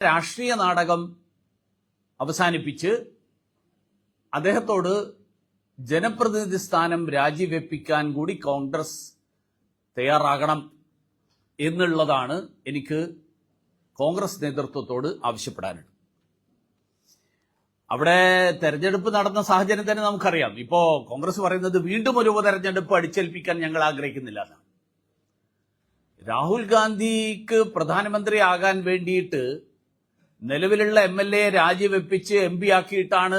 രാഷ്ട്രീയ നാടകം അവസാനിപ്പിച്ച് അദ്ദേഹത്തോട് ജനപ്രതിനിധി സ്ഥാനം രാജിവെപ്പിക്കാൻ കൂടി കോൺഗ്രസ് തയ്യാറാകണം എന്നുള്ളതാണ് എനിക്ക് കോൺഗ്രസ് നേതൃത്വത്തോട് ആവശ്യപ്പെടാനുള്ളത്. അവിടെ തെരഞ്ഞെടുപ്പ് നടന്ന സാഹചര്യം തന്നെ നമുക്കറിയാം. ഇപ്പോ കോൺഗ്രസ് പറയുന്നത് വീണ്ടും ഒരു ഉപതെരഞ്ഞെടുപ്പ് അടിച്ചേൽപ്പിക്കാൻ ഞങ്ങൾ ആഗ്രഹിക്കുന്നില്ല രാഹുൽ ഗാന്ധിക്ക് പ്രധാനമന്ത്രി ആകാൻ വേണ്ടിയിട്ട് നിലവിലുള്ള എം എൽ എ രാജിവെപ്പിച്ച് എം പി ആക്കിയിട്ടാണ്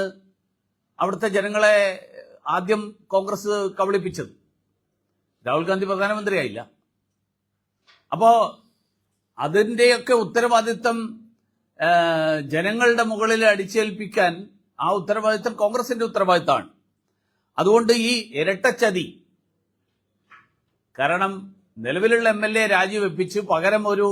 അവിടുത്തെ ജനങ്ങളെ ആദ്യം കോൺഗ്രസ് കബളിപ്പിച്ചത്. രാഹുൽ ഗാന്ധി പ്രധാനമന്ത്രിയായില്ല. അപ്പോ അതിന്റെയൊക്കെ ഉത്തരവാദിത്തം ജനങ്ങളുടെ മുകളിൽ അടിച്ചേൽപ്പിക്കാൻ ആ ഉത്തരവാദിത്തം കോൺഗ്രസിന്റെ ഉത്തരവാദിത്തമാണ്. അതുകൊണ്ട് ഈ ഇരട്ടച്ചതി കാരണം നിലവിലുള്ള എം എൽ എ രാജിവെപ്പിച്ച് പകരം ഒരു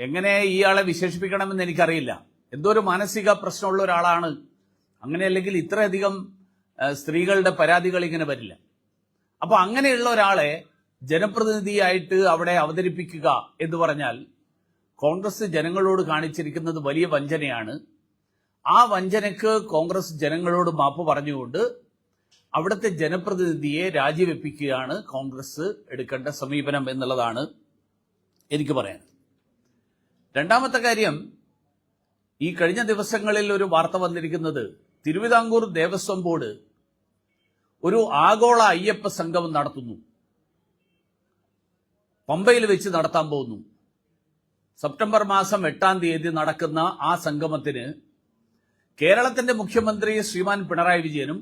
എങ്ങനെ ഇയാളെ വിശേഷിപ്പിക്കണമെന്ന് എനിക്കറിയില്ല. എന്തോ ഒരു മാനസിക പ്രശ്നമുള്ള ഒരാളാണ്. അങ്ങനെ അല്ലെങ്കിൽ ഇത്രയധികം സ്ത്രീകളുടെ പരാതികൾ ഇങ്ങനെ വരില്ല. അപ്പൊ അങ്ങനെയുള്ള ഒരാളെ ജനപ്രതിനിധിയായിട്ട് അവിടെ അവതരിപ്പിക്കുക എന്ന് പറഞ്ഞാൽ കോൺഗ്രസ് ജനങ്ങളോട് കാണിച്ചിരിക്കുന്നത് വലിയ വഞ്ചനയാണ്. ആ വഞ്ചനയ്ക്ക് കോൺഗ്രസ് ജനങ്ങളോട് മാപ്പ് പറഞ്ഞുകൊണ്ട് അവിടുത്തെ ജനപ്രതിനിധിയെ രാജിവെപ്പിക്കുകയാണ് കോൺഗ്രസ് എടുക്കേണ്ട സമീപനം എന്നുള്ളതാണ് എനിക്ക് പറയാൻ രണ്ടാമത്തെ കാര്യം ഈ കഴിഞ്ഞ ദിവസങ്ങളിൽ ഒരു വാർത്ത വന്നിരിക്കുന്നത് തിരുവിതാംകൂർ ദേവസ്വം ബോർഡ് ഒരു ആഗോള അയ്യപ്പ സംഘം നടത്തുന്നു. പമ്പയിൽ വെച്ച് നടത്താൻ പോകുന്നു. സെപ്റ്റംബർ മാസം എട്ടാം തീയതി നടക്കുന്ന ആ സംഗമത്തിന് കേരളത്തിന്റെ മുഖ്യമന്ത്രി ശ്രീമാൻ പിണറായി വിജയനും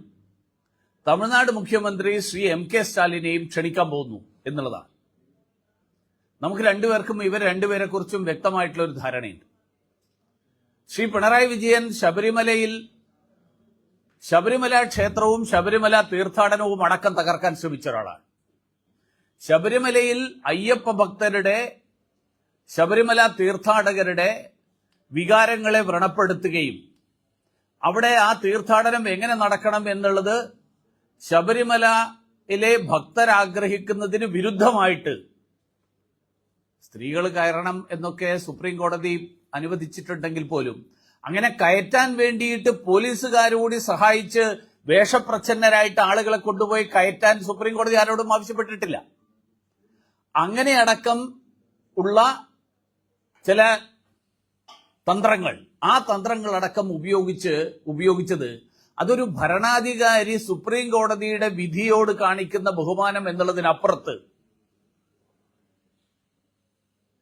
തമിഴ്നാട് മുഖ്യമന്ത്രി ശ്രീ എം കെ സ്റ്റാലിനെയും ക്ഷണിക്കാൻ പോകുന്നു എന്നുള്ളതാണ്. നമുക്ക് രണ്ടുപേർക്കും ഇവർ രണ്ടുപേരെ കുറിച്ചും വ്യക്തമായിട്ടുള്ള ഒരു ധാരണയുണ്ട്. ശ്രീ പിണറായി വിജയൻ ശബരിമലയിൽ ശബരിമല ക്ഷേത്രവും ശബരിമല തീർത്ഥാടനവും അടക്കം തകർക്കാൻ ശ്രമിച്ച ഒരാളാണ്. ശബരിമലയിൽ അയ്യപ്പ ഭക്തരുടെ ശബരിമല തീർത്ഥാടകരുടെ വികാരങ്ങളെ വ്രണപ്പെടുത്തുകയും അവിടെ ആ തീർത്ഥാടനം എങ്ങനെ നടക്കണം എന്നുള്ളത് ശബരിമലയിലെ ഭക്തരാഗ്രഹിക്കുന്നതിന് വിരുദ്ധമായിട്ട് സ്ത്രീകൾ കയറണം എന്നൊക്കെ സുപ്രീം കോടതി അനുവദിച്ചിട്ടുണ്ടെങ്കിൽ പോലും അങ്ങനെ കയറ്റാൻ വേണ്ടിയിട്ട് പോലീസുകാരോടി സഹായിച്ച് വേഷപ്രച്ഛന്നരായിട്ട് ആളുകളെ കൊണ്ടുപോയി കയറ്റാൻ സുപ്രീം കോടതി ആരോടും ആവശ്യപ്പെട്ടിട്ടില്ല. അങ്ങനെ അടക്കം ഉള്ള ചില തന്ത്രങ്ങൾ ആ തന്ത്രങ്ങളടക്കം ഉപയോഗിച്ച് ഉപയോഗിച്ചത് അതൊരു ഭരണാധികാരി സുപ്രീം കോടതിയുടെ വിധിയോട് കാണിക്കുന്ന ബഹുമാനം എന്നുള്ളതിനപ്പുറത്ത്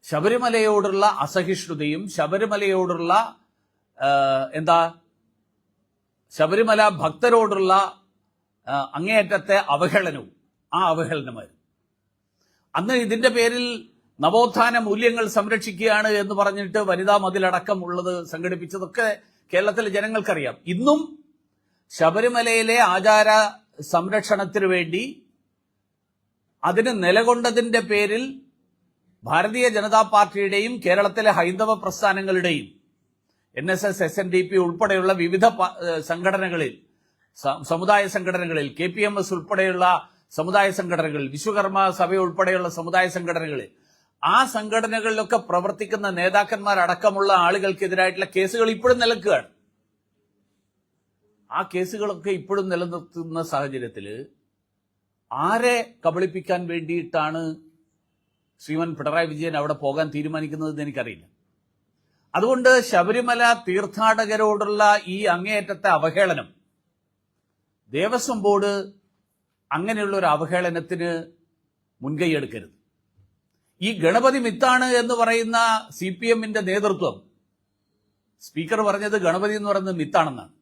ശബരിമലയോടുള്ള അസഹിഷ്ണുതയും ശബരിമലയോടുള്ള എന്താ ശബരിമല ഭക്തരോടുള്ള അങ്ങേയറ്റത്തെ അവഹേളനവും ആ അവഹേളനമായിരുന്നു. അന്ന് ഇതിന്റെ പേരിൽ നവോത്ഥാന മൂല്യങ്ങൾ സംരക്ഷിക്കുകയാണ് എന്ന് പറഞ്ഞിട്ട് വനിതാ മതിലടക്കം ഉള്ളത് സംഘടിപ്പിച്ചതൊക്കെ കേരളത്തിലെ ജനങ്ങൾക്കറിയാം. ഇന്നും ശബരിമലയിലെ ആചാര സംരക്ഷണത്തിനു വേണ്ടി അതിന് നിലകൊണ്ടതിന്റെ പേരിൽ ഭാരതീയ ജനതാ പാർട്ടിയുടെയും കേരളത്തിലെ ഹൈന്ദവ പ്രസ്ഥാനങ്ങളുടെയും N S S S N D P ഉൾപ്പെടെയുള്ള വിവിധ സംഘടനകളിൽ സമുദായ സംഘടനകളിൽ കെ പി എം എസ് ഉൾപ്പെടെയുള്ള സമുദായ സംഘടനകളിൽ വിശ്വകർമ്മ സഭ ഉൾപ്പെടെയുള്ള സമുദായ സംഘടനകളിൽ ആ സംഘടനകളിലൊക്കെ പ്രവർത്തിക്കുന്ന നേതാക്കന്മാരടക്കമുള്ള ആളുകൾക്കെതിരായിട്ടുള്ള കേസുകൾ ഇപ്പോഴും നിലക്കുകയാണ്. ആ കേസുകളൊക്കെ ഇപ്പോഴും നിലനിർത്തുന്ന സാഹചര്യത്തിൽ ആരെ കബളിപ്പിക്കാൻ വേണ്ടിയിട്ടാണ് ശ്രീമൻ പിണറായി വിജയൻ അവിടെ പോകാൻ തീരുമാനിക്കുന്നതെന്ന് എനിക്കറിയില്ല. അതുകൊണ്ട് ശബരിമല തീർത്ഥാടകരോടുള്ള ഈ അങ്ങേയറ്റത്തെ അവഹേളനം ദേവസ്വം ബോർഡ് അങ്ങനെയുള്ള ഒരു അവഹേളനത്തിന് മുൻകൈയെടുക്കരുത് ഈ ഗണപതി മിത്താണ് എന്ന് പറയുന്ന സി പി എമ്മിന്റെ നേതൃത്വം സ്പീക്കർ പറഞ്ഞത് ഗണപതി എന്ന് പറയുന്നത് മിത്താണെന്നാണ്.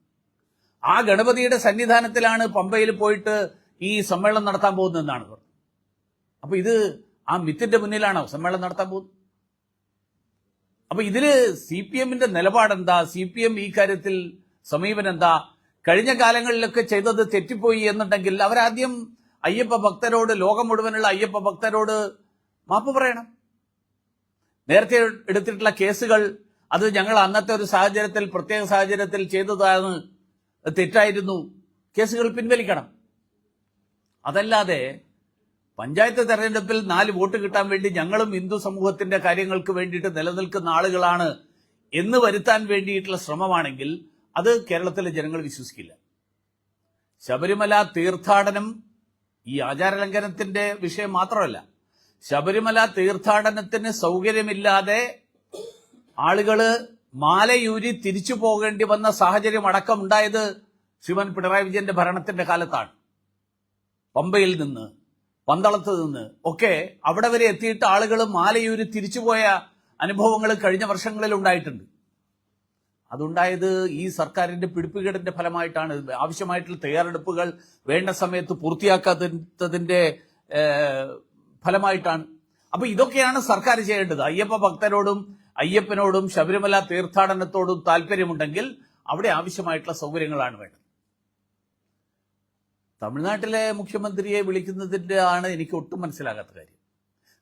ആ ഗണപതിയുടെ സന്നിധാനത്തിലാണ് പമ്പയിൽ പോയിട്ട് ഈ സമ്മേളനം നടത്താൻ പോകുന്നതെന്നാണ് പറഞ്ഞത്. അപ്പൊ ഇത് ആ മിത്തിന്റെ മുന്നിലാണോ സമ്മേളനം നടത്താൻ പോകുന്നത്? അപ്പൊ ഇതിൽ സി പി എമ്മിന്റെ നിലപാടെന്താ? സി പി എം ഈ കാര്യത്തിൽ സമീപനം എന്താ കഴിഞ്ഞ കാലങ്ങളിലൊക്കെ ചെയ്തത് തെറ്റിപ്പോയി എന്നുണ്ടെങ്കിൽ അവരാദ്യം അയ്യപ്പ ഭക്തരോട് ലോകം മുഴുവനുള്ള അയ്യപ്പ ഭക്തരോട് മാപ്പ് പറയണം. നേരത്തെ എടുത്തിട്ടുള്ള കേസുകൾ അത് ഞങ്ങൾ അന്നത്തെ ഒരു സാഹചര്യത്തിൽ പ്രത്യേക സാഹചര്യത്തിൽ ചെയ്തതാണ് തെറ്റായിരുന്നു. കേസുകൾ പിൻവലിക്കണം. അതല്ലാതെ പഞ്ചായത്ത് തെരഞ്ഞെടുപ്പിൽ നാല് വോട്ട് കിട്ടാൻ വേണ്ടി ഞങ്ങളും ഹിന്ദു സമൂഹത്തിന്റെ കാര്യങ്ങൾക്ക് വേണ്ടിയിട്ട് നിലനിൽക്കുന്ന ആളുകളാണ് എന്ന് വരുത്താൻ വേണ്ടിയിട്ടുള്ള ശ്രമമാണെങ്കിൽ അത് കേരളത്തിലെ ജനങ്ങൾ വിശ്വസിക്കില്ല. ശബരിമല തീർത്ഥാടനം ഈ ആചാരലംഘനത്തിന്റെ വിഷയം മാത്രമല്ല. ശബരിമല തീർത്ഥാടനത്തിന് സൗകര്യമില്ലാതെ ആളുകൾ മാലയൂരി തിരിച്ചു പോകേണ്ടി വന്ന സാഹചര്യം അടക്കം ഉണ്ടായത് ശ്രീമൻ പിണറായി വിജയന്റെ ഭരണത്തിന്റെ കാലത്താണ്. പമ്പയിൽ നിന്ന് പന്തളത്ത് നിന്ന്. ഒക്കെ അവിടെ വരെ എത്തിയിട്ട് ആളുകൾ മാലയൂരി തിരിച്ചുപോയ അനുഭവങ്ങൾ കഴിഞ്ഞ വർഷങ്ങളിൽ ഉണ്ടായിട്ടുണ്ട്. അതുണ്ടായത് ഈ സർക്കാരിന്റെ പിടിപ്പുകേടിന്റെ ഫലമായിട്ടാണ്. ആവശ്യമായിട്ടുള്ള തയ്യാറെടുപ്പുകൾ വേണ്ട സമയത്ത് പൂർത്തിയാക്കാത്തതിന്റെ ഫലമായിട്ടാണ്. അപ്പൊ ഇതൊക്കെയാണ് സർക്കാർ ചെയ്യേണ്ടത്. അയ്യപ്പ ഭക്തരോടും അയ്യപ്പനോടും ശബരിമല തീർത്ഥാടനത്തോടും താല്പര്യമുണ്ടെങ്കിൽ അവിടെ ആവശ്യമായിട്ടുള്ള സൗകര്യങ്ങളാണ് വേണ്ടത്. തമിഴ്നാട്ടിലെ മുഖ്യമന്ത്രിയെ വിളിക്കുന്നതിന്റെ ആണ് എനിക്ക് ഒട്ടും മനസ്സിലാകാത്ത കാര്യം.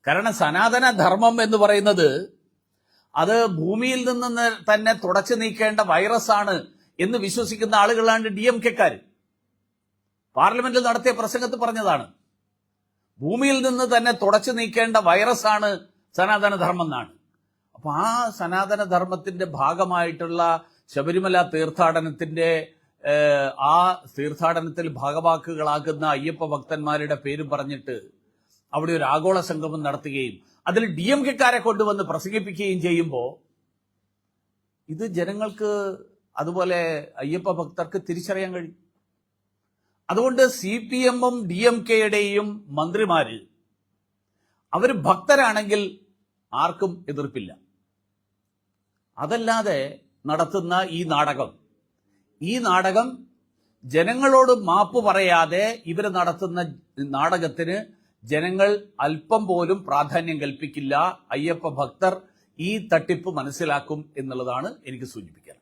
കാരണം സനാതന ധർമ്മം എന്ന് പറയുന്നത് അത് ഭൂമിയിൽ നിന്ന് തന്നെ തുടച്ചു നീക്കേണ്ട വൈറസാണ് എന്ന് വിശ്വസിക്കുന്ന ആളുകളാണ് ഡി എം കെക്കാർ പാർലമെന്റിൽ നടത്തിയ പ്രസംഗത്ത് പറഞ്ഞതാണ് ഭൂമിയിൽ നിന്ന് തന്നെ തുടച്ചു നീക്കേണ്ട വൈറസാണ് സനാതന ധർമ്മം എന്നാണ്. അപ്പൊ ആ സനാതന ധർമ്മത്തിന്റെ ഭാഗമായിട്ടുള്ള ശബരിമല തീർത്ഥാടനത്തിന്റെ ആ തീർത്ഥാടനത്തിൽ ഭാഗവാക്കുകളാകുന്ന അയ്യപ്പ ഭക്തന്മാരുടെ പേര് പറഞ്ഞിട്ട് അവിടെ ഒരു ആഗോള സംഗമം നടത്തുകയും അതിൽ ഡി എം കെക്കാരെ കൊണ്ടുവന്ന് പ്രസംഗിപ്പിക്കുകയും ചെയ്യുമ്പോൾ ഇത് ജനങ്ങൾക്ക് അതുപോലെ അയ്യപ്പ ഭക്തർക്ക് തിരിച്ചറിയാൻ കഴിയും. അതുകൊണ്ട് സി പി എമ്മും ഡി എം കെയുടെയും മന്ത്രിമാര് അവർ ഭക്തരാണെങ്കിൽ ആർക്കും എതിർപ്പില്ല. അതല്ലാതെ നടത്തുന്ന ഈ നാടകം ഈ നാടകം ജനങ്ങളോട് മാപ്പ് പറയാതെ ഇവർ നടത്തുന്ന നാടകത്തിന് ജനങ്ങൾ അല്പം പോലും പ്രാധാന്യം കൽപ്പിക്കില്ല. അയ്യപ്പ ഭക്തർ ഈ തട്ടിപ്പ് മനസ്സിലാക്കും എന്നുള്ളതാണ് എനിക്ക് സൂചിപ്പിക്കാൻ.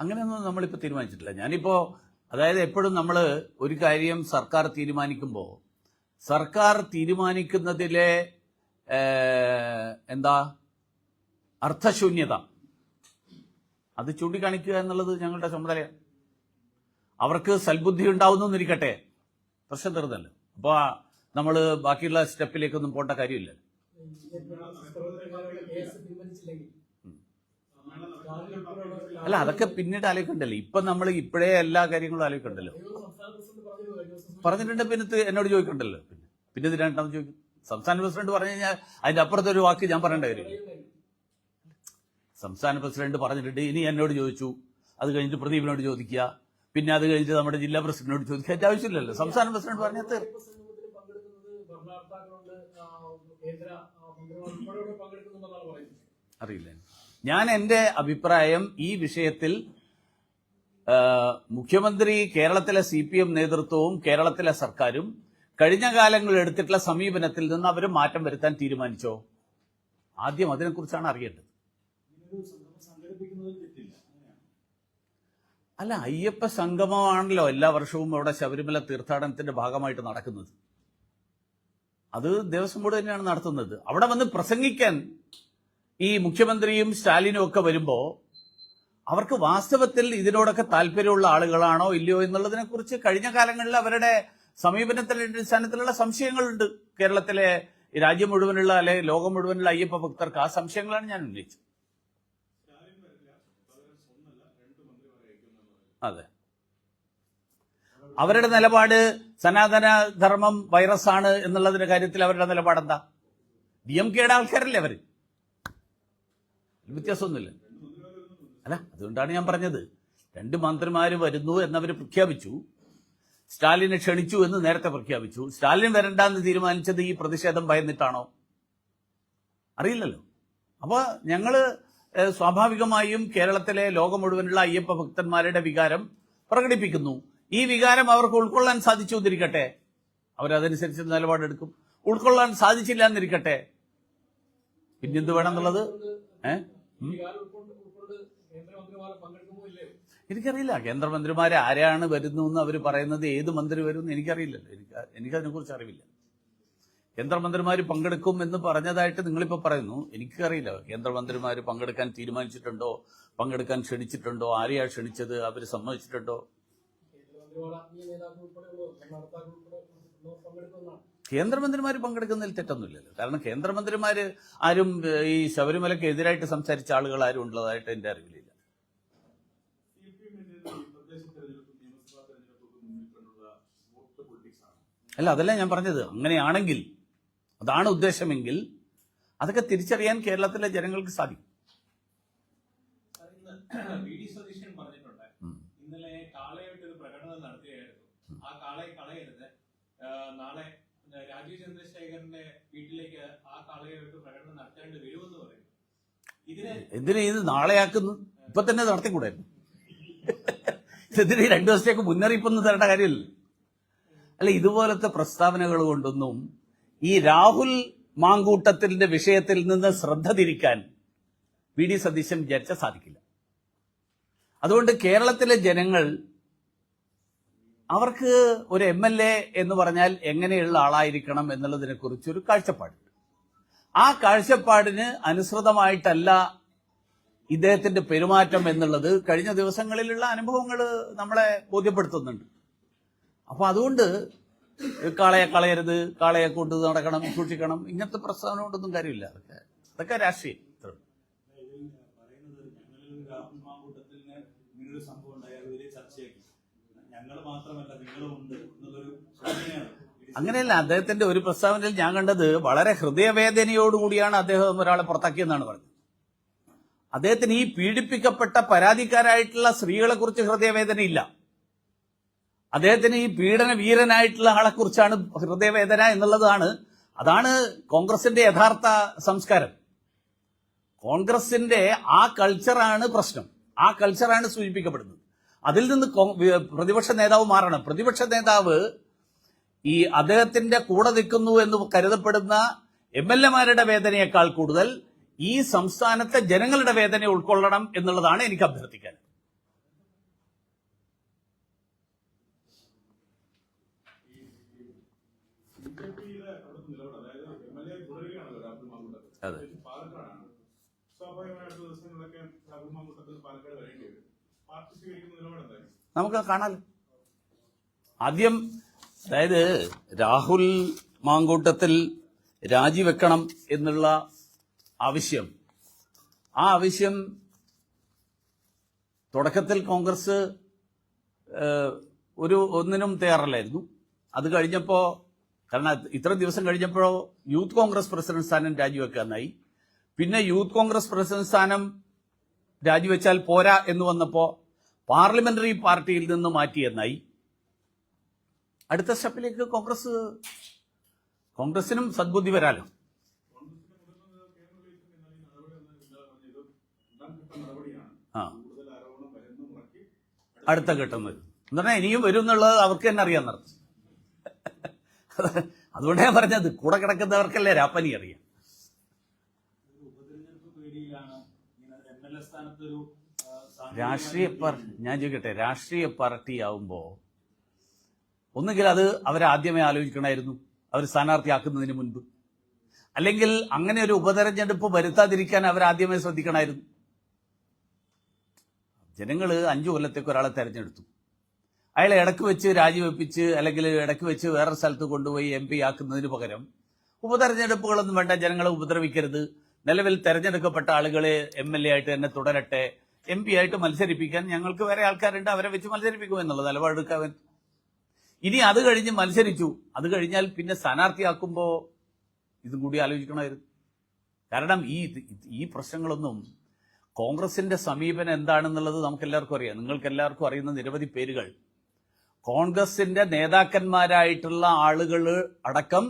അങ്ങനെയൊന്നും നമ്മളിപ്പോൾ തീരുമാനിച്ചിട്ടില്ല. ഞാനിപ്പോ അതായത് എപ്പോഴും നമ്മൾ ഒരു കാര്യം സർക്കാർ തീരുമാനിക്കുമ്പോൾ സർക്കാർ തീരുമാനിക്കുന്നതിലെ എന്താ അർത്ഥശൂന്യത. അത് ചൂണ്ടിക്കാണിക്കുക എന്നുള്ളത് ഞങ്ങളുടെ ചുമതലയാണ്. അവർക്ക് സൽബുദ്ധി ഉണ്ടാവുന്നു എന്നിരിക്കട്ടെ. പ്രശ്നം തീർന്നല്ലോ. അപ്പോൾ നമ്മൾ ബാക്കിയുള്ള സ്റ്റെപ്പിലേക്കൊന്നും പോകേണ്ട കാര്യമില്ല. അല്ല അതൊക്കെ പിന്നീട് ആലോചിക്കണ്ടല്ലോ. ഇപ്പൊ നമ്മൾ ഇപ്പോഴേ എല്ലാ കാര്യങ്ങളും ആലോചിക്കണ്ടല്ലോ സംസ്ഥാന പ്രസിഡന്റ് പറഞ്ഞു കഴിഞ്ഞ ദിവസം പറഞ്ഞിട്ടുണ്ട് പിന്നെ എന്നോട് ചോദിക്കണ്ടല്ലോ. പിന്നെ പിന്നെ ഇത് രണ്ടാമത് ചോദിക്കും. സംസ്ഥാന പ്രസിഡന്റ് പറഞ്ഞു കഴിഞ്ഞാൽ അതിന്റെ അപ്പുറത്തെ ഒരു വാക്ക് ഞാൻ പറയേണ്ട കാര്യമില്ല. സംസ്ഥാന പ്രസിഡന്റ് പറഞ്ഞിട്ടുണ്ട് ഇനി എന്നോട് ചോദിച്ചു. അത് കഴിഞ്ഞിട്ട് പ്രദീപിനോട് ചോദിക്കുക. പിന്നെ അത് കഴിഞ്ഞിട്ട് നമ്മുടെ ജില്ലാ പ്രസിഡന്റിനോട് ചോദിക്കുക. അതിന്റെ ആവശ്യമില്ലല്ലോ. സംസ്ഥാന പ്രസിഡന്റ് പറഞ്ഞാൽ അറിയില്ല. ഞാൻ എന്റെ അഭിപ്രായം ഈ വിഷയത്തിൽ മുഖ്യമന്ത്രി കേരളത്തിലെ സി പി എം നേതൃത്വവും കേരളത്തിലെ സർക്കാരും കഴിഞ്ഞ കാലങ്ങളിൽ എടുത്തിട്ടുള്ള സമീപനത്തിൽ നിന്ന് അവർ മാറ്റം വരുത്താൻ തീരുമാനിച്ചോ? ആദ്യം അതിനെക്കുറിച്ചാണ് അറിയേണ്ടത്. അല്ല അയ്യപ്പ സംഗമമാണല്ലോ എല്ലാ വർഷവും ഇവിടെ ശബരിമല തീർത്ഥാടനത്തിന്റെ ഭാഗമായിട്ട് നടക്കുന്നത്. അത് ദേവസ്വം ബോർഡ് തന്നെയാണ് നടത്തുന്നത്. അവിടെ വന്ന് പ്രസംഗിക്കാൻ ഈ മുഖ്യമന്ത്രിയും സ്റ്റാലിനും ഒക്കെ വരുമ്പോ അവർക്ക് വാസ്തവത്തിൽ ഇതിനോടൊക്കെ താല്പര്യമുള്ള ആളുകളാണോ ഇല്ലയോ എന്നുള്ളതിനെ കുറിച്ച് കഴിഞ്ഞ കാലങ്ങളിൽ അവരുടെ സമീപനത്തിന്റെ അടിസ്ഥാനത്തിലുള്ള സംശയങ്ങളുണ്ട്. കേരളത്തിലെ രാജ്യം മുഴുവനുള്ള അല്ലെ ലോകം മുഴുവനുള്ള അയ്യപ്പ ഭക്തർക്ക് ആ സംശയങ്ങളാണ് ഞാൻ ഉന്നയിച്ചത്. അതെ. അവരുടെ നിലപാട് സനാതന ധർമ്മം ആണ് എന്നുള്ളതിന്റെ കാര്യത്തിൽ അവരുടെ നിലപാടെന്താ? ഡി എം കെയുടെ ആൾക്കാരല്ലേ അവർ? വ്യത്യാസമൊന്നുമില്ല. അല്ല അതുകൊണ്ടാണ് ഞാൻ പറഞ്ഞത്. രണ്ട് മന്ത്രിമാർ വരുന്നു എന്നവർ പ്രഖ്യാപിച്ചു. സ്റ്റാലിനെ ക്ഷണിച്ചു എന്ന് നേരത്തെ പ്രഖ്യാപിച്ചു. സ്റ്റാലിൻ വരണ്ടെന്ന് തീരുമാനിച്ചത് ഈ പ്രതിഷേധം ഭയന്നിട്ടാണോ? അറിയില്ലല്ലോ. അപ്പോൾ ഞങ്ങൾ സ്വാഭാവികമായും കേരളത്തിലെ ലോകം മുഴുവനുള്ള അയ്യപ്പ ഭക്തന്മാരുടെ വികാരം പ്രകടിപ്പിക്കുന്നു. ഈ വികാരം അവർക്ക് ഉൾക്കൊള്ളാൻ സാധിച്ചു എന്നിരിക്കട്ടെ അവരതനുസരിച്ച് നിലപാടെടുക്കും. ഉൾക്കൊള്ളാൻ സാധിച്ചില്ല എന്നിരിക്കട്ടെ പിന്നെന്ത് വേണമെന്നുള്ളത് ഏഹ് ഈ കാലം ഉൾക്കൊണ്ട് ഉൾക്കൊണ്ട് കേന്ദ്രമന്ത്രിമാരെ പങ്കെടുക്കുമോ ഇല്ലയോ എനിക്കറിയില്ല. കേന്ദ്രമന്ത്രിമാർ ആരാണ് വരുന്നു എന്ന് അവർ പറയുന്നത് ഏത് മന്ത്രി വരും എന്ന് എനിക്കറിയില്ലല്ലോ. എനിക്ക് എനിക്കതിനെക്കുറിച്ച് അറിവില്ല. കേന്ദ്രമന്ത്രിമാർ പങ്കെടുക്കും എന്ന് പറഞ്ഞതായിട്ട് നിങ്ങളിപ്പോൾ പറയുന്നു. എനിക്കറിയില്ല. കേന്ദ്രമന്ത്രിമാർ പങ്കെടുക്കാൻ തീരുമാനിച്ചിട്ടുണ്ടോ? പങ്കെടുക്കാൻ ക്ഷണിച്ചിട്ടുണ്ടോ? ആരെയാ ക്ഷണിച്ചത്? അവർ സമ്മതിച്ചിട്ടുണ്ടോ? കേന്ദ്രമന്ത്രിമാർ പങ്കെടുക്കുന്നതിൽ തെറ്റൊന്നുമില്ലല്ലോ. കാരണം കേന്ദ്രമന്ത്രിമാർ ആരും ഈ ശബരിമലയ്ക്ക് എതിരായിട്ട് സംസാരിച്ച ആളുകൾ ആരും ഉള്ളതായിട്ട് എന്റെ അറിവിലില്ല സി പി എമ്മിന്റെ ഈ തദ്ദേശ തെരഞ്ഞെടുപ്പ് നിയമസഭാ തെരഞ്ഞെടുപ്പൊക്കെ മുന്നിൽ കണ്ടുള്ള വോട്ട് പൊളിറ്റിക്സ് ആണ് അല്ല അതല്ല ഞാൻ പറഞ്ഞത്. അങ്ങനെയാണെങ്കിൽ അതാണ് ഉദ്ദേശമെങ്കിൽ അതൊക്കെ തിരിച്ചറിയാൻ കേരളത്തിലെ ജനങ്ങൾക്ക് സാധിക്കും. എന്തിനാ വി ഡി സതീശൻ പറഞ്ഞിട്ടുണ്ട്. ഇന്നലെ കാളയായിട്ട് ഒരു പ്രകടനം നടത്തുകയായിരുന്നു ആ കാളയെ കളയരുത്. നാളെ രാജീവ് ചന്ദ്രശേഖരന്റെ വീട്ടിലേക്ക് ആ കാളയായിട്ട് പ്രകടനം നടത്തേണ്ടി വരുമെന്ന് പറയുന്നു. എന്തിനാ ഇത് നാളെയാക്കുന്നു? ഇപ്പൊ തന്നെ നടത്തിക്കൂടായിരുന്നു. ഇതിന് രണ്ടു ദിവസത്തേക്ക് മുന്നറിയിപ്പൊന്നും തരേണ്ട കാര്യമില്ല അല്ല ഇതുപോലത്തെ പ്രസ്താവനകൾ കൊണ്ടൊന്നും ഈ രാഹുൽ മാങ്കൂട്ടത്തിന്റെ വിഷയത്തിൽ നിന്ന് ശ്രദ്ധ തിരിക്കാൻ വി ഡി സതീശൻ വിചാരിച്ച സാധിക്കില്ല. അതുകൊണ്ട് കേരളത്തിലെ ജനങ്ങൾ അവർക്ക് ഒരു എം എൽ എ എന്ന് പറഞ്ഞാൽ എങ്ങനെയുള്ള ആളായിരിക്കണം എന്നുള്ളതിനെ കുറിച്ച് ഒരു കാഴ്ചപ്പാടുണ്ട്. ആ കാഴ്ചപ്പാടിന് അനുസൃതമായിട്ടല്ല ഇദ്ദേഹത്തിന്റെ പെരുമാറ്റം എന്നുള്ളത് കഴിഞ്ഞ ദിവസങ്ങളിലുള്ള അനുഭവങ്ങൾ നമ്മളെ ബോധ്യപ്പെടുത്തുന്നുണ്ട്. അപ്പൊ അതുകൊണ്ട് കാളയെ കളയരുത് കാളയെ കൊണ്ട് നടക്കണം സൂക്ഷിക്കണം. ഇങ്ങനത്തെ പ്രസ്താവന കൊണ്ടൊന്നും കാര്യമില്ല. അതൊക്കെ അതൊക്കെ രാഷ്ട്രീയം. അങ്ങനെയല്ല. അദ്ദേഹത്തിന്റെ ഒരു പ്രസ്താവനയിൽ ഞാൻ കണ്ടത് വളരെ ഹൃദയവേദനയോടുകൂടിയാണ് അദ്ദേഹം ഒരാളെ പുറത്താക്കിയെന്നാണ് പറഞ്ഞത്. അദ്ദേഹത്തിന് ഈ പീഡിപ്പിക്കപ്പെട്ട പരാതിക്കാരായിട്ടുള്ള സ്ത്രീകളെ കുറിച്ച് ഹൃദയവേദനയില്ല. അദ്ദേഹത്തിന് ഈ പീഡന വീരനായിട്ടുള്ള ആളെ കുറിച്ചാണ് ഹൃദയവേദന എന്നുള്ളതാണ്. അതാണ് കോൺഗ്രസിന്റെ യഥാർത്ഥ സംസ്കാരം. കോൺഗ്രസിന്റെ ആ കൾച്ചറാണ് പ്രശ്നം. ആ കൾച്ചറാണ് സൂചിപ്പിക്കപ്പെടുന്നത്. അതിൽ നിന്ന് പ്രതിപക്ഷ നേതാവ് മാറണം. പ്രതിപക്ഷ നേതാവ് ഈ അദ്ദേഹത്തിന്റെ കൂടെ നിൽക്കുന്നു എന്ന് കരുതപ്പെടുന്ന എം എൽ എമാരുടെ വേദനയേക്കാൾ കൂടുതൽ ഈ സംസ്ഥാനത്തെ ജനങ്ങളുടെ വേദന ഉൾക്കൊള്ളണം എന്നുള്ളതാണ് എനിക്ക് അഭ്യർത്ഥിക്കാൻ ബി ജെ പിയിലെ അവിടുത്തെ നിലപാട് അതായത് എം എൽ എ തുടരുകയാണല്ലോ രാഹുൽ മാങ്കൂട്ടത്തിൽ അതെ. പ്രത്യേകിച്ച് പാലക്കാടാണ് സ്വാഭാവികമായിട്ട് ദിവസങ്ങളിലൊക്കെ രാഹുൽ മാങ്കൂട്ടത്തിൽ പാലക്കാട് വരേണ്ടി വരും പാർട്ടി സ്വീകരിക്കുന്ന നിലപാട് എന്തായിരിക്കും നമുക്ക് കാണാൻ ആദ്യം അതായത് രാഹുൽ മാങ്കൂട്ടത്തിൽ രാജിവെക്കണം എന്നുള്ള ആവശ്യം. ആ ആവശ്യം തുടക്കത്തിൽ കോൺഗ്രസ് ഒരു ഒന്നിനും തയ്യാറല്ലായിരുന്നു. അത് കഴിഞ്ഞപ്പോൾ കാരണം ഇത്ര ദിവസം കഴിഞ്ഞപ്പോഴോ യൂത്ത് കോൺഗ്രസ് പ്രസിഡന്റ് സ്ഥാനം രാജിവെക്കാനായി. പിന്നെ യൂത്ത് കോൺഗ്രസ് പ്രസിഡന്റ് സ്ഥാനം രാജിവെച്ചാൽ പോരാ എന്ന് വന്നപ്പോൾ പാർലമെന്ററി പാർട്ടിയിൽ നിന്ന് മാറ്റിയെന്നായി. അടുത്ത സ്റ്റെപ്പിലേക്ക് കോൺഗ്രസ്. കോൺഗ്രസിനും സദ്ബുദ്ധി വരാലോ? ആ. അടുത്ത ഘട്ടം വരും. എന്ന് പറഞ്ഞാൽ ഇനിയും വരും എന്നുള്ളത് അവർക്ക് തന്നെ അറിയാൻ നടത്തും അതുകൊണ്ടാണ് പറഞ്ഞത് കൂടെ കിടക്കുന്നവർക്കല്ലേ രാപ്പനി അറിയാം ഒരു ഉപതെരഞ്ഞെടുപ്പ് പേടിയിലാണ് ഇങ്ങനെ എം എൽ എ സ്ഥാനത്തൊരു ആ, സാങ്കേതികമായ രാഷ്ട്രീയ ഞാൻ ചോദിക്കട്ടെ രാഷ്ട്രീയ പാർട്ടി ആവുമ്പോ ഒന്നുകിൽ അത് അവരാദ്യമേ ആലോചിക്കണമായിരുന്നു അവർ സ്ഥാനാർത്ഥിയാക്കുന്നതിന് മുൻപ്. അല്ലെങ്കിൽ അങ്ങനെ ഒരു ഉപതെരഞ്ഞെടുപ്പ് വരുത്താതിരിക്കാൻ അവരാദ്യമേ ശ്രദ്ധിക്കണമായിരുന്നു ജനങ്ങൾ അഞ്ചു കൊല്ലത്തേക്ക് ഒരാളെ തെരഞ്ഞെടുത്തു. അയാളെ ഇടയ്ക്ക് വെച്ച് രാജിവെപ്പിച്ച് അല്ലെങ്കിൽ ഇടയ്ക്ക് വെച്ച് വേറെ സ്ഥലത്ത് കൊണ്ടുപോയി എം പി ആക്കുന്നതിന് പകരം ഉപതെരഞ്ഞെടുപ്പുകളൊന്നും വേണ്ട ജനങ്ങളെ ഉപദ്രവിക്കരുത് നിലവിൽ തെരഞ്ഞെടുക്കപ്പെട്ട ആളുകളെ എം എൽ എ ആയിട്ട് തന്നെ തുടരട്ടെ എം പി ആയിട്ട് മത്സരിപ്പിക്കാൻ ഞങ്ങൾക്ക് വേറെ ആൾക്കാരുണ്ട് അവരെ വെച്ച് മത്സരിപ്പിക്കും എന്നുള്ള നിലപാടെടുക്കാൻ ഇനി അത് കഴിഞ്ഞ് മത്സരിച്ചു. അത് കഴിഞ്ഞാൽ പിന്നെ സ്ഥാനാർത്ഥിയാക്കുമ്പോൾ ഇതും കൂടി ആലോചിക്കണമായിരുന്നു. കാരണം ഈ ഈ പ്രശ്നങ്ങളൊന്നും കോൺഗ്രസിന്റെ സമീപനം എന്താണെന്നുള്ളത് നമുക്ക് എല്ലാവർക്കും അറിയാം. നിങ്ങൾക്ക് എല്ലാവർക്കും അറിയുന്ന നിരവധി പേരുകൾ. കോൺഗ്രസിന്റെ നേതാക്കന്മാരായിട്ടുള്ള ആളുകൾ അടക്കം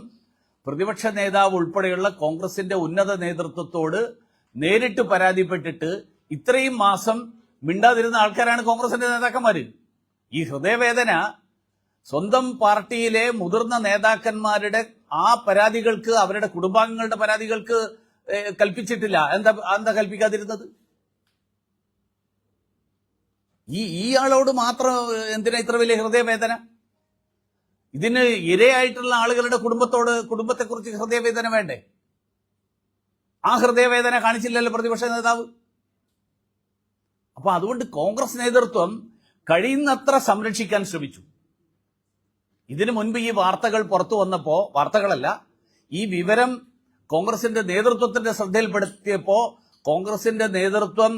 പ്രതിപക്ഷ നേതാവ് ഉൾപ്പെടെയുള്ള കോൺഗ്രസിന്റെ ഉന്നത നേതൃത്വത്തോട് നേരിട്ട് പരാതിപ്പെട്ടിട്ട് ഇത്രയും മാസം മിണ്ടാതിരുന്ന ആൾക്കാരാണ് കോൺഗ്രസിന്റെ നേതാക്കന്മാര്. ഈ ഹൃദയവേദന സ്വന്തം പാർട്ടിയിലെ മുതിർന്ന നേതാക്കന്മാരുടെ ആ പരാതികൾക്ക് അവരുടെ കുടുംബാംഗങ്ങളുടെ പരാതികൾക്ക് കൽപ്പിച്ചിട്ടില്ല. എന്താ എന്താ കൽപ്പിക്കാതിരുന്നത്? ഈ ആളോട് മാത്രം എന്തിനാ ഇത്ര വലിയ ഹൃദയവേദന? ഇതിന് ഇരയായിട്ടുള്ള ആളുകളുടെ കുടുംബത്തോട് കുടുംബത്തെക്കുറിച്ച് ഹൃദയവേദന വേണ്ടേ? ആ ഹൃദയവേദന കാണിച്ചില്ലല്ലോ പ്രതിപക്ഷ നേതാവ്. അപ്പൊ അതുകൊണ്ട് കോൺഗ്രസ് നേതൃത്വം കഴിയുന്നത്ര സംരക്ഷിക്കാൻ ശ്രമിച്ചു. ഇതിനു മുൻപ് ഈ വാർത്തകൾ പുറത്തു വന്നപ്പോ വാർത്തകളല്ല ഈ വിവരം കോൺഗ്രസിന്റെ നേതൃത്വത്തിന്റെ ശ്രദ്ധയിൽപ്പെടുത്തിയപ്പോ കോൺഗ്രസിന്റെ നേതൃത്വം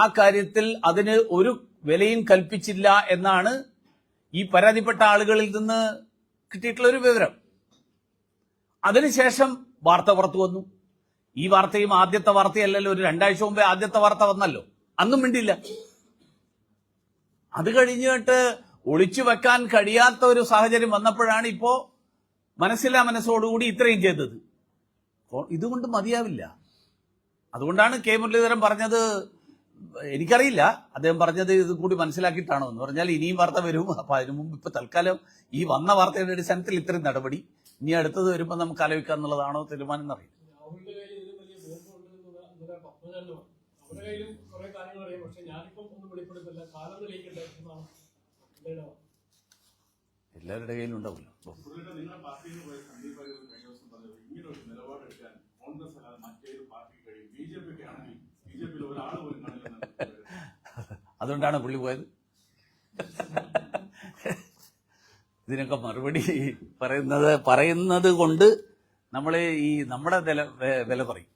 ആ കാര്യത്തിൽ അതിന് ഒരു വിലയും കൽപ്പിച്ചില്ല എന്നാണ് ഈ പരാതിപ്പെട്ട ആളുകളിൽ നിന്ന് കിട്ടിയിട്ടുള്ള ഒരു വിവരം. അതിനുശേഷം വാർത്ത പുറത്തു വന്നു. ഈ വാർത്തയും ആദ്യത്തെ വാർത്തയല്ലല്ലോ ഒരു രണ്ടാഴ്ച മുമ്പേ ആദ്യത്തെ വാർത്ത വന്നല്ലോ. അന്നും മിണ്ടില്ല അത് കഴിഞ്ഞിട്ട് ഒളിച്ചു വെക്കാൻ കഴിയാത്ത ഒരു സാഹചര്യം വന്നപ്പോഴാണ് ഇപ്പോ മനസ്സില്ലാ മനസ്സോടുകൂടി ഇത്രയും ചെയ്തത്. ഇതുകൊണ്ട് മതിയാവില്ല. അതുകൊണ്ടാണ് കെ മുരളീധരൻ പറഞ്ഞത് എനിക്കറിയില്ല. അദ്ദേഹം പറഞ്ഞത് ഇത് കൂടി മനസ്സിലാക്കിയിട്ടാണോ എന്ന്. പറഞ്ഞാൽ ഇനിയും വാർത്ത വരും. അപ്പൊ അതിനു മുമ്പ് ഇപ്പൊ തൽക്കാലം ഈ വന്ന വാർത്തയുടെ അടിസ്ഥാനത്തിൽ ഇത്രയും നടപടി. ഇനി അടുത്തത് വരുമ്പോൾ നമുക്ക് ആലോചിക്കാം എന്നുള്ളതാണോ തീരുമാനം എന്നറിയില്ല. എല്ലാവരുടെ കയ്യിലും ഉണ്ടാവില്ല ഇങ്ങനെ ഒരു നിലപാടെടുക്കാൻ കോൺഗ്രസ് അല്ലാതെ മറ്റേത് പാർട്ടി കഴിയും. ബി ജെ പിക്ക് ആണെങ്കിൽ അതുകൊണ്ടാണ് പുള്ളി പോയത്. ഇതിനൊക്കെ മറുപടി പറയുന്നത് പറയുന്നത് കൊണ്ട് നമ്മൾ ഈ നമ്മുടെ വില വില പറയും.